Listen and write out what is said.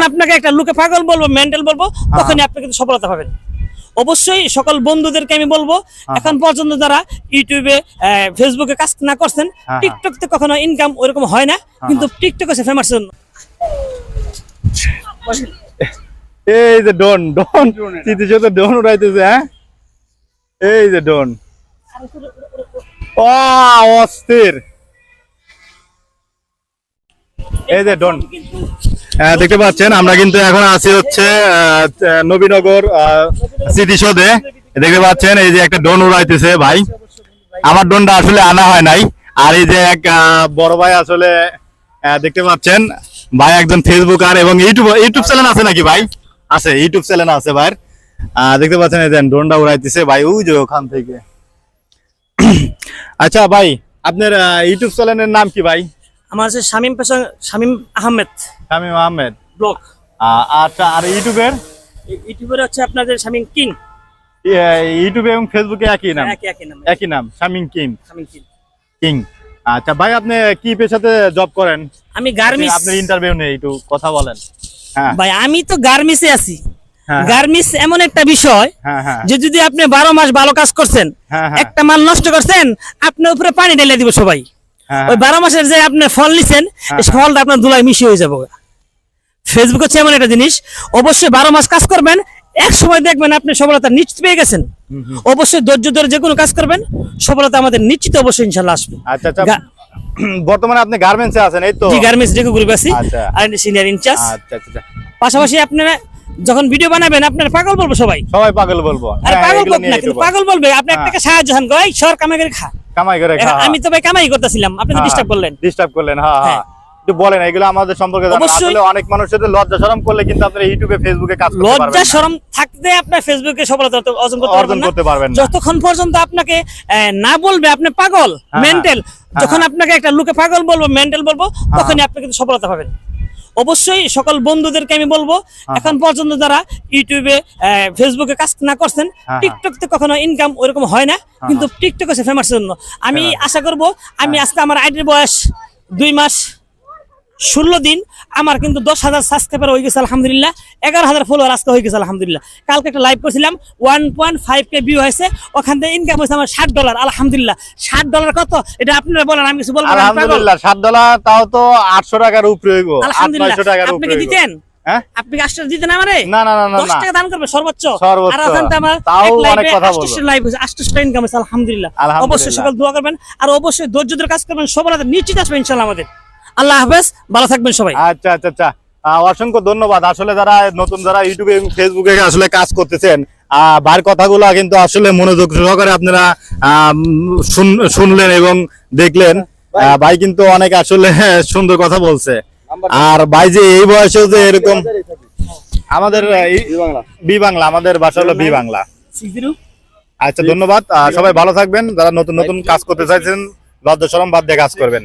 যখন আপনাকে একটা লোকে পাগল বলব মেন্টাল বলব তখনই আপনি কিন্তু সফলতা পাবেন। অবশ্যই সকল বন্ধুদেরকে আমি বলব এখন পর্যন্ত যারা ইউটিউবে ফেসবুকে কাজ না করছেন টিকটক তে কখনো ইনকাম ওরকম হয় না কিন্তু টিকটক আছে ফেমাস জন্য। এই যে ডন ডন স্মৃতিসৌধ ডন উড়াইতেছে হ্যাঁ? এই যে ডন ও অস্থির। এই যে ডন হ্যাঁ, দেখতে পাচ্ছেন আমরা কিন্তু এখন আছি হচ্ছে নবীনগর স্মৃতিসৌধে। দেখতে পাচ্ছেন এই যে একটা ডোন উড়াইতেছে ভাই। আমার ডোনটা আসলে আনা হয় নাই। আর এই যে এক বড় ভাই আসলে দেখতে পাচ্ছেন ভাই একজন ফেসবুক আর এবং ইউটিউব ইউটিউব চ্যানেল আছে নাকি ভাই? আছে ইউটিউব চ্যানেল আছে ভাই আহ, দেখতে পাচ্ছেন এই যে ড্রোনটা উড়াইতেছে ভাই ওই যে ওখান থেকে। আচ্ছা ভাই আপনার ইউটিউব চ্যানেলের নাম কি ভাই? আমার আছে শামিম পেশা শামিম আহমেদ। শামিম আহমেদ। ব্লগ আচ্ছা আর ইউটিউবের? ইউটিউবের হচ্ছে আপনাদের শামিম কিং। ইউটিউবে এবং ফেসবুকে একই নাম? একই নাম। Shamim king. Shamim king. King. আচ্ছা ভাই আপনি কি পেশাতে জব করেন? আমি গার্মিস আপনার ইন্টারভিউ নেই একটু কথা বলেন। হ্যাঁ। ভাই আমি তো গার্মিসে আছি। হ্যাঁ, গার্মিস এমন একটা বিষয় হ্যাঁ হ্যাঁ। যে যদি আপনি বারো মাস ভালো কাজ করছেন হ্যাঁ, হ্যাঁ। একটা মাল নষ্ট করছেন আপনার উপরে পানি ঢেলে দিব সবাই। হ্যাঁ, ওই বারো মাসের যে আপনি ফল নিছেন এই ফলটা আপনার দুলাই মিশিয়ে হয়ে যাবে। ফেসবুক হচ্ছে এমন একটা জিনিস অবশ্যই বারো মাস কাজ করবেন এক সময় দেখবেন আপনি সফলতা নিশ্চিত পেয়ে গেছেন। অবশ্যই ধৈর্য ধরে যে কোনো কাজ করবেন সফলতা আমাদের নিশ্চিত অবশ্যই ইনশাল্লাহ আসবে। আচ্ছা আচ্ছা। বর্তমানে আপনি গার্মেন্টসে আছেন এই তো। জি গার্মেন্টস ডেকো গ্রুপ আছি। আর সিনিয়র ইনচার্জ আচ্ছা আচ্ছা আচ্ছা। পাশাপাশি আপনারা যখন ভিডিও বানাবেন আপনারা পাগল বলব সবাই। সবাই পাগল বলব। আরে হ্যাঁ, পাগল বলব না কিন্তু পাগল বলবে। আপনি হ্যাঁ। একটা সাহায্য হান গো এই সর কামে করে খা। কামাই করে আমি তো ভাই কামাই করতেছিলাম। আপনি তো ডিস্টার্ব করলেন। ডিস্টার্ব করলেন হ্যাঁ হ্যাঁ। হ্যাঁ। একটু বলেন এগুলো আমাদের সম্পর্কে আসলে অনেক মানুষের লজ্জা শরম করলে কিন্তু আপনারা ইউটিউবে ফেসবুকে কাজ করতে পারবেন লজ্জা। শরম থাকতে আপনার ফেসবুকে সফলতা অর্জন করতে পারবেন না। যতক্ষণ পর্যন্ত আপনাকে না বলবে আপনি পাগল হ্যাঁ, মেন্টাল হ্যাঁ, যখন আপনাকে একটা লোকে পাগল বলব মেন্টাল বলব তখনই আপনি কিন্তু সফলতা পাবেন। অবশ্যই সকল বন্ধুদেরকে আমি বলব এখন পর্যন্ত যারা ইউটিউবে ফেসবুকে কাজ না করছেন টিকটক তে কখনো ইনকাম ওইরকম হয় না কিন্তু টিকটক আছে ফেমাসের জন্য। আমি আশা করব আমি হ্যাঁ। আজকে আমার আইডির বয়স দুই মাস। ষোলো দিন আমার কিন্তু দশ হাজার সাবস্ক্রাইবার হয়ে গেছে আলহামদুলিল্লাহ। এগারো হাজার ফলোয়ার আজকে হয়ে গেছে আলহামদুলিল্লাহ। কালকে একটা লাইভ করেছিলাম one point five K view হয়েছে। ওখান থেকে ইনকাম হয়েছে আমার ষাট ডলার আলহামদুলিল্লাহ। ষাট ডলার কত? এটা আপনারা বলেন আমি কিছু বলব। আলহামদুলিল্লাহ সাত ডলার তাও তো আটশো টাকার উপরে হইব আলহামদুলিল্লাহ। আপনি কি দিতেন? হ্যাঁ? আপনি দিতেন আমারে? না না না না দশ টাকা দান করবে সর্বোচ্চ। আর আমার লাইভে হয়েছে ইনকাম হয়েছে আলহামদুলিল্লাহ। অবশ্যই সকল দোয়া করবেন আর অবশ্যই কাজ করবেন সবার নিশ্চিত আসবে ইনশাল্লাহ আমাদের। আল্লাহ হাফেজ ভালো থাকবেন সবাই। আচ্ছা আচ্ছা আচ্ছা। আহ, অসংখ্য ধন্যবাদ। আসলে যারা নতুন যারা ইউটিউবে এবং ফেসবুকে আসলে কাজ করতেছেন আহ, ভাইয়ের কথাগুলো কিন্তু আসলে মনোযোগ সহকারে আপনারা আহ, শুনলেন এবং দেখলেন। ভাই। কিন্তু অনেক আসলে সুন্দর কথা বলছে। আর ভাই যে এই বয়সেও যে এরকম আমাদের বি বাংলা। আমাদের ভাষা হলো বি বাংলা। আচ্ছা ধন্যবাদ। সবাই ভালো থাকবেন। যারা নতুন নতুন কাজ করতে চাইছেন লজ্জা শরম বাদ দিয়ে কাজ করবেন।